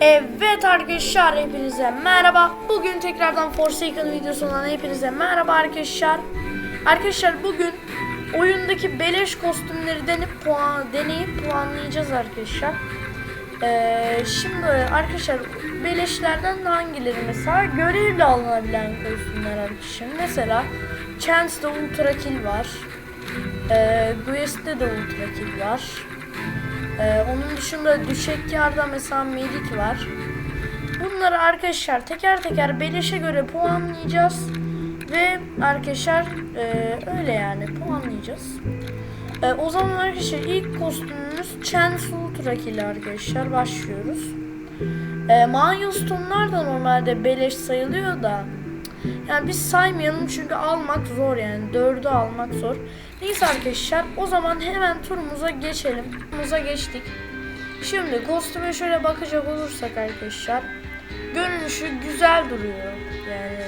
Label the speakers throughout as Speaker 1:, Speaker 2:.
Speaker 1: Evet arkadaşlar hepinize merhaba. Bugün tekrardan Forsaken videosundan hepinize merhaba arkadaşlar. Arkadaşlar bugün oyundaki beleş kostümleri denip puan deneyip puanlayacağız arkadaşlar. Ee, şimdi arkadaşlar beleşlerden hangileri mesela görevle alınabilen kostümler arkadaşlar. Mesela Chance'da Ultra Kill var. Ee, Guest'te de Ultra Kill var. Ee, onun dışında Düşekyar'da mesela Melik var. Bunları arkadaşlar teker teker beleşe göre puanlayacağız. Ve arkadaşlar e, öyle yani puanlayacağız. E, o zaman arkadaşlar ilk kostümümüz Chance Ultra Kill arkadaşlar başlıyoruz. E, Milestone'lar da normalde beleş sayılıyor da yani biz saymayalım çünkü almak zor yani. Dördü almak zor. Neyse arkadaşlar o zaman hemen turumuza geçelim. Turumuza geçtik. Şimdi kostüme şöyle bakacak olursak arkadaşlar. Görünüşü güzel duruyor. Yani,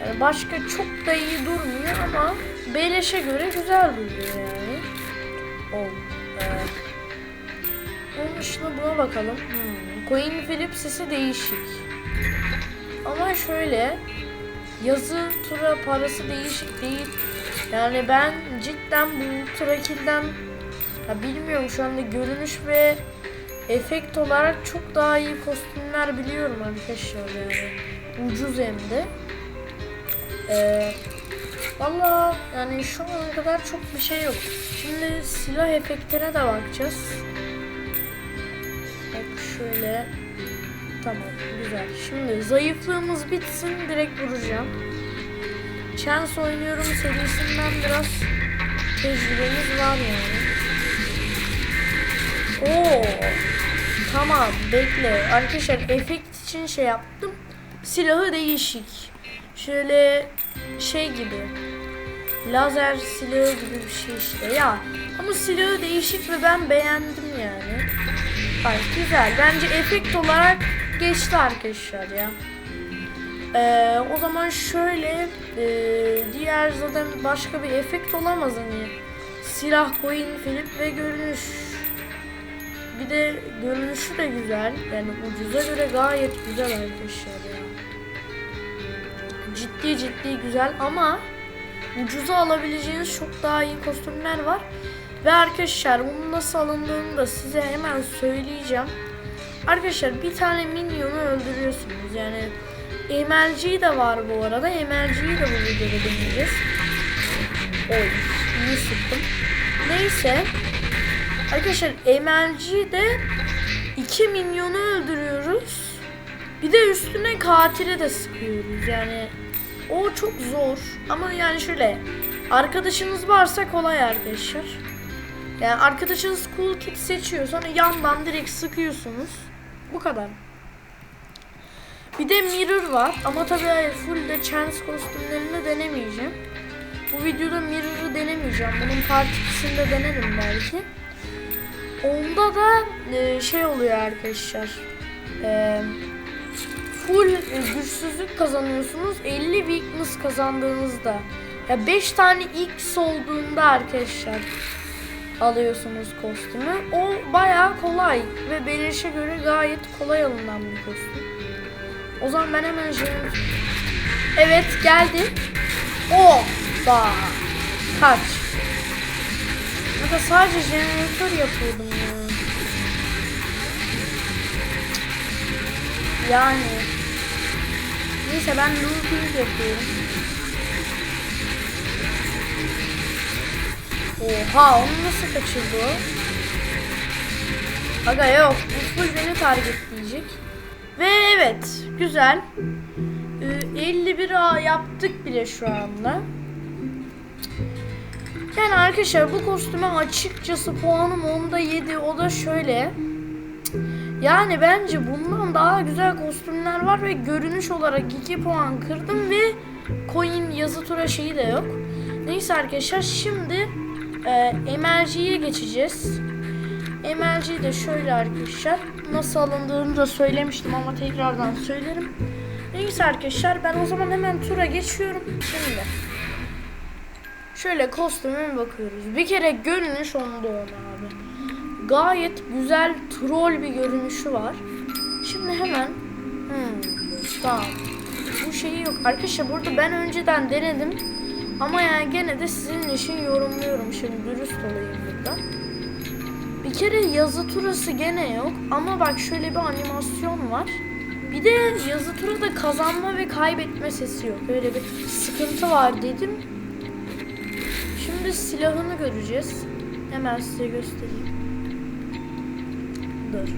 Speaker 1: yani başka çok da iyi durmuyor ama beleşe göre güzel duruyor yani. Oh, evet. Onun dışında buna bakalım. Hmm. Coin Flip sesi değişik. Ama şöyle yazı tura parası değişik değil. Yani ben cidden bu Trakil'den ya bilmiyorum şu anda görünüş ve efekt olarak çok daha iyi kostümler biliyorum arkadaşlar yani. Ucuz hem de. Ee, Valla yani şu ana kadar çok bir şey yok. Şimdi silah efektine de bakacağız. Bak şöyle Tamam güzel. Şimdi zayıflığımız bitsin direkt vuracağım. Chance oynuyorum serisinden biraz tecrübemiz var yani. Oo. Tamam bekle. Arkadaşlar efekt için şey yaptım. Silahı değişik. Şöyle şey gibi. Lazer silahı gibi bir şey işte ya. Ama silahı değişik ve ben beğendim yani. Ay güzel. Bence efekt olarak geçti arkadaşlar ya. Ee, o zaman şöyle e, diğer zaten başka bir efekt olamaz hani. Silah coin flip ve görünüş. Bir de görünüşü de güzel. Yani ucuza göre gayet güzel arkadaşlar ya. Ciddi ciddi güzel ama ucuza alabileceğiniz çok daha iyi kostümler var. Ve arkadaşlar bunun nasıl alındığını da size hemen söyleyeceğim Arkadaşlar bir tane minyonu öldürüyorsunuz. Yani MLG de var bu arada. MLG'yi de bu videoda deneyeceğiz. Oy iyi sıktım. Neyse. Arkadaşlar MLG'de iki minyonu öldürüyoruz. Bir de üstüne katili de sıkıyoruz. Yani O çok zor. Ama yani şöyle Arkadaşınız varsa kolay arkadaşlar. Yani arkadaşınız cool kit seçiyor sonra yandan direkt sıkıyorsunuz. Bu kadar. Bir de mirror var ama tabii full de chance kostümlerini denemeyeceğim. Bu videoda mirror'ı denemeyeceğim. Bunun part 2'sinde denerim belki. Onda da e, şey oluyor arkadaşlar. E, full e, güçsüzlük kazanıyorsunuz. 50 weakness kazandığınızda. Ya 5 tane X olduğunda arkadaşlar alıyorsunuz kostümü. O bayağı kolay ve belirişe göre gayet kolay alınan bir kostüm. O zaman ben hemen jeneratör... Evet geldi. O da kaç. Ya da sadece jeneratör yapıyordum ya. Yani. Neyse ben looping yapıyorum. Oha onu nasıl kaçırdı o? Aga yok bu full beni targetleyecek. Ve evet güzel. Ee, 51 A yaptık bile şu anda. Yani arkadaşlar bu kostüme açıkçası puanım onda 7 o da şöyle. Yani bence bundan daha güzel kostümler var ve görünüş olarak 2 puan kırdım ve coin yazı tura şeyi de yok. Neyse arkadaşlar şimdi e, MLG'ye geçeceğiz. MLG de şöyle arkadaşlar. Nasıl alındığını da söylemiştim ama tekrardan söylerim. Neyse arkadaşlar ben o zaman hemen tura geçiyorum. Şimdi. Şöyle kostüme bakıyoruz. Bir kere görünüş onda on abi. Gayet güzel troll bir görünüşü var. Şimdi hemen hmm, tamam. Bu şeyi yok. Arkadaşlar burada ben önceden denedim. Ama yani gene de sizin için yorumluyorum. Şimdi dürüst olayım burada. Bir kere yazı turası gene yok. Ama bak şöyle bir animasyon var. Bir de yazı turada kazanma ve kaybetme sesi yok. Öyle bir sıkıntı var dedim. Şimdi silahını göreceğiz. Hemen size göstereyim. Dur.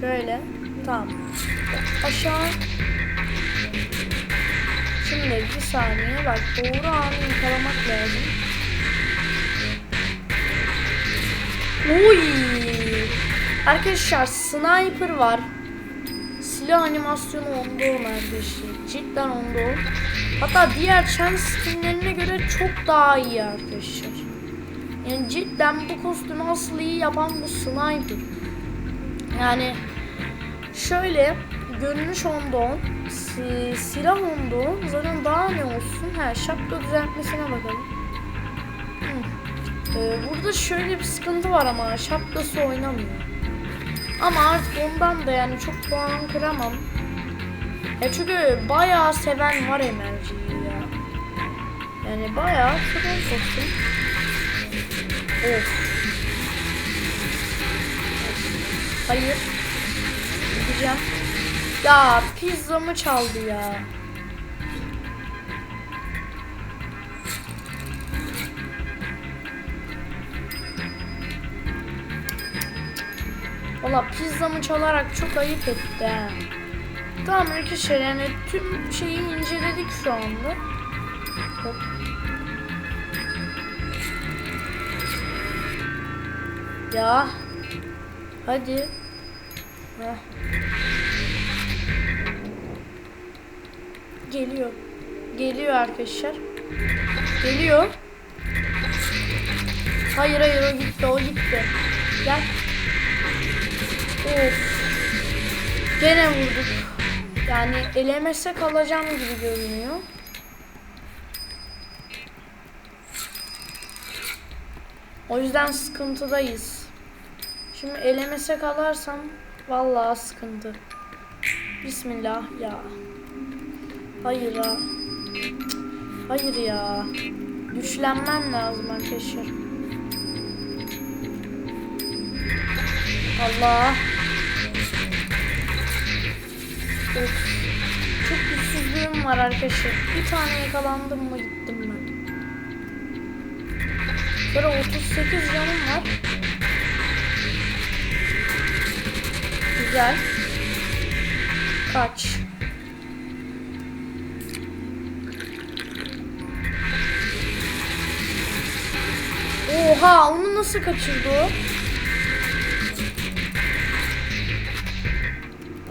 Speaker 1: Şöyle. Tamam. Aşağı. Şimdi bir saniye bak doğru anı yakalamak lazım. Oy! Arkadaşlar sniper var. Silah animasyonu onda o neredeyse. Cidden onda o. Hatta diğer chance skinlerine göre çok daha iyi arkadaşlar. Yani cidden bu kostümü asıl iyi yapan bu sniper. Yani şöyle görünüş onda on, si- silah onda on. Zaten daha ne olsun? Ha şapka düzeltmesine bakalım. Ee, burada şöyle bir sıkıntı var ama şapkası oynamıyor. Ama artık ondan da yani çok puan kıramam. Ya çünkü bayağı seven var emerciyi ya. Yani bayağı seven kostüm. Of. Hayır. Gideceğim. Ya pizzamı çaldı ya. Valla pizzamı çalarak çok ayıp etti. Tamam arkadaşlar yani tüm şeyi inceledik şu anda. Hop. Ya. Hadi. Heh. Geliyor. Geliyor arkadaşlar. Geliyor. Hayır hayır o gitti o gitti. Gel. Of. Gene vurduk. Yani elemese kalacağım gibi görünüyor. O yüzden sıkıntıdayız. Şimdi elemese kalarsam vallahi sıkıntı. Bismillah ya. Hayır ha. Hayır ya. Güçlenmem lazım arkadaşlar. Allah. Of. Çok güçsüzlüğüm var arkadaşlar. Bir tane yakalandım mı gittim ben. Böyle 38 canım var. Güzel. Kaç. Oha onu nasıl kaçırdı o?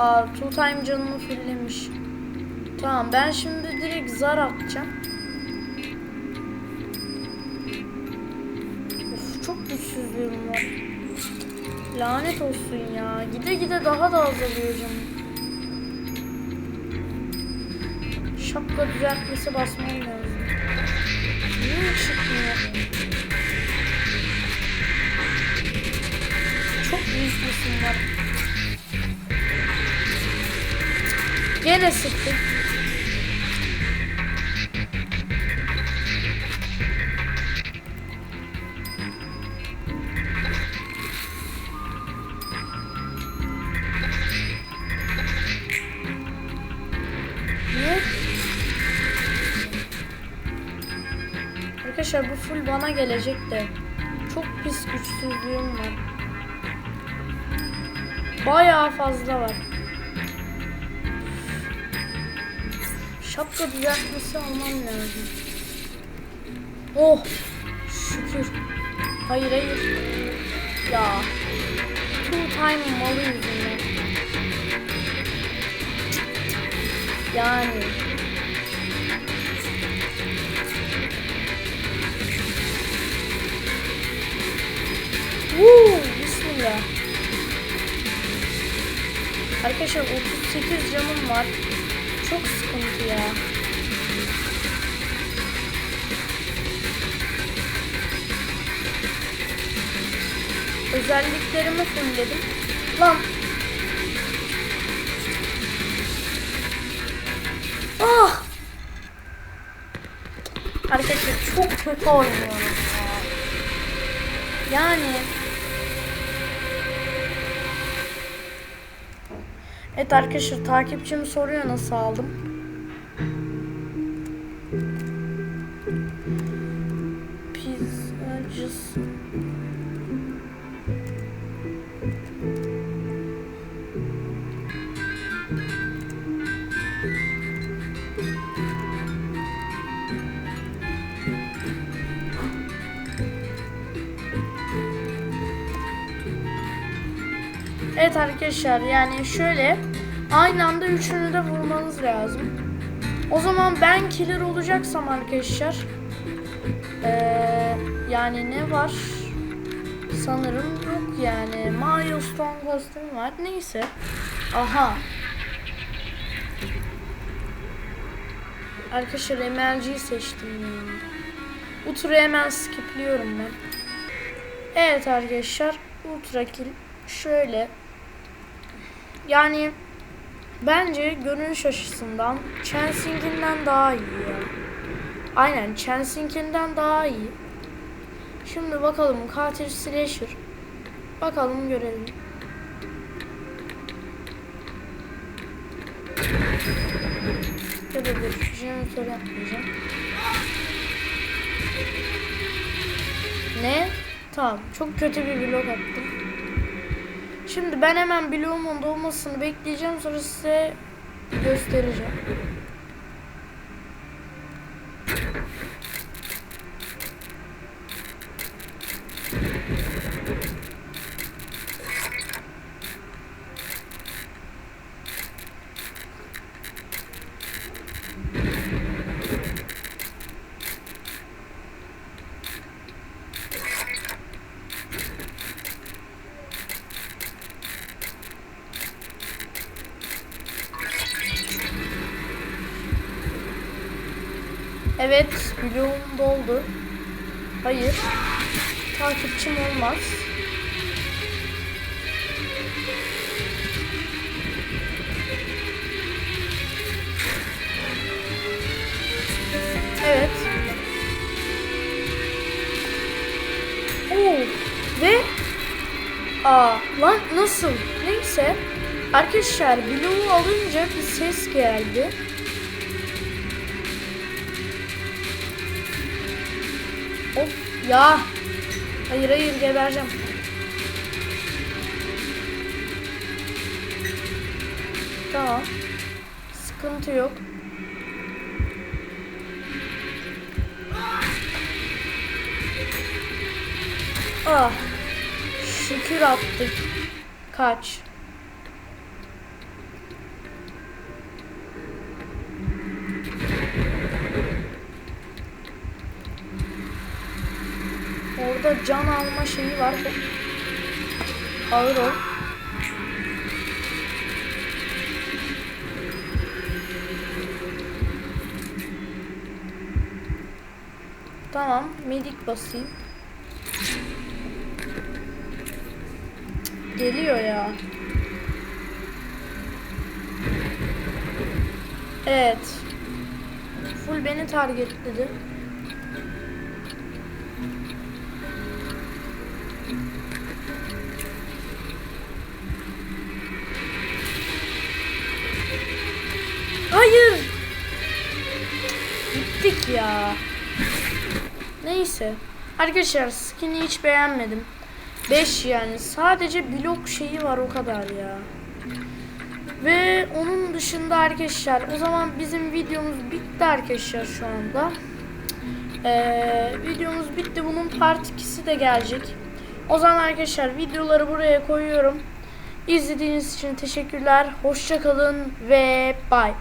Speaker 1: Aa two time canımı fullemiş. Tamam ben şimdi direkt zar atacağım. Of çok güçsüzlüğüm var. Lanet olsun ya. Gide gide daha da azalıyor canım. Şapka düzeltmesi basmam lazım. Niye çıkmıyor? Var. Gene sıktık. Niye? Arkadaşlar bu full bana gelecek de. Çok pis güçsüzlüğüm var. Bayağı fazla var. Şapka düzeltmesi almam lazım. Oh! Şükür. Hayır hayır. Ya. Two time malı yüzünden. Yani. Arkadaşlar 38 canım var. Çok sıkıntı ya. Özelliklerimi fullledim. Lan. Ah! Arkadaşlar çok kötü oynuyorum. Ya. Yani Evet arkadaşlar takipçim soruyor nasıl aldım. Pizzacısı. Evet arkadaşlar yani şöyle aynı anda üçünü de vurmanız lazım. O zaman ben killer olacaksam arkadaşlar eee, yani ne var? Sanırım yok yani. Milestone kostüm var. Neyse. Aha. Arkadaşlar MLG'yi seçtim ya. Bu turu hemen skipliyorum ben. Evet arkadaşlar. Ultra kill şöyle. Yani bence görünüş açısından Chansing'inden daha iyi ya. Aynen Chansing'inden daha iyi. Şimdi bakalım katil slasher. Bakalım görelim. Ya da bir jeneratör yapmayacağım. Ne? Tamam. Çok kötü bir blok attım. Şimdi ben hemen bloğumun dolmasını bekleyeceğim. Sonra size göstereceğim. Evet, bloğum doldu. Hayır. Takipçim olmaz. Evet. Oo. Ve Aa, lan nasıl? Neyse. Arkadaşlar bloğu alınca bir ses geldi. Of ya. Hayır hayır gebereceğim. Tamam. Sıkıntı yok. Ah. Şükür attık. Kaç. Orada can alma şeyi var. Ağır ol. Tamam, medik basayım. Geliyor ya. Evet. Full beni targetledi. Hayır. Gittik ya. Neyse. Arkadaşlar skin'i hiç beğenmedim. 5 yani. Sadece blok şeyi var o kadar ya. Ve onun dışında arkadaşlar o zaman bizim videomuz bitti arkadaşlar şu anda. Ee, videomuz bitti. Bunun part 2'si de gelecek. O zaman arkadaşlar videoları buraya koyuyorum. İzlediğiniz için teşekkürler. Hoşçakalın ve bay.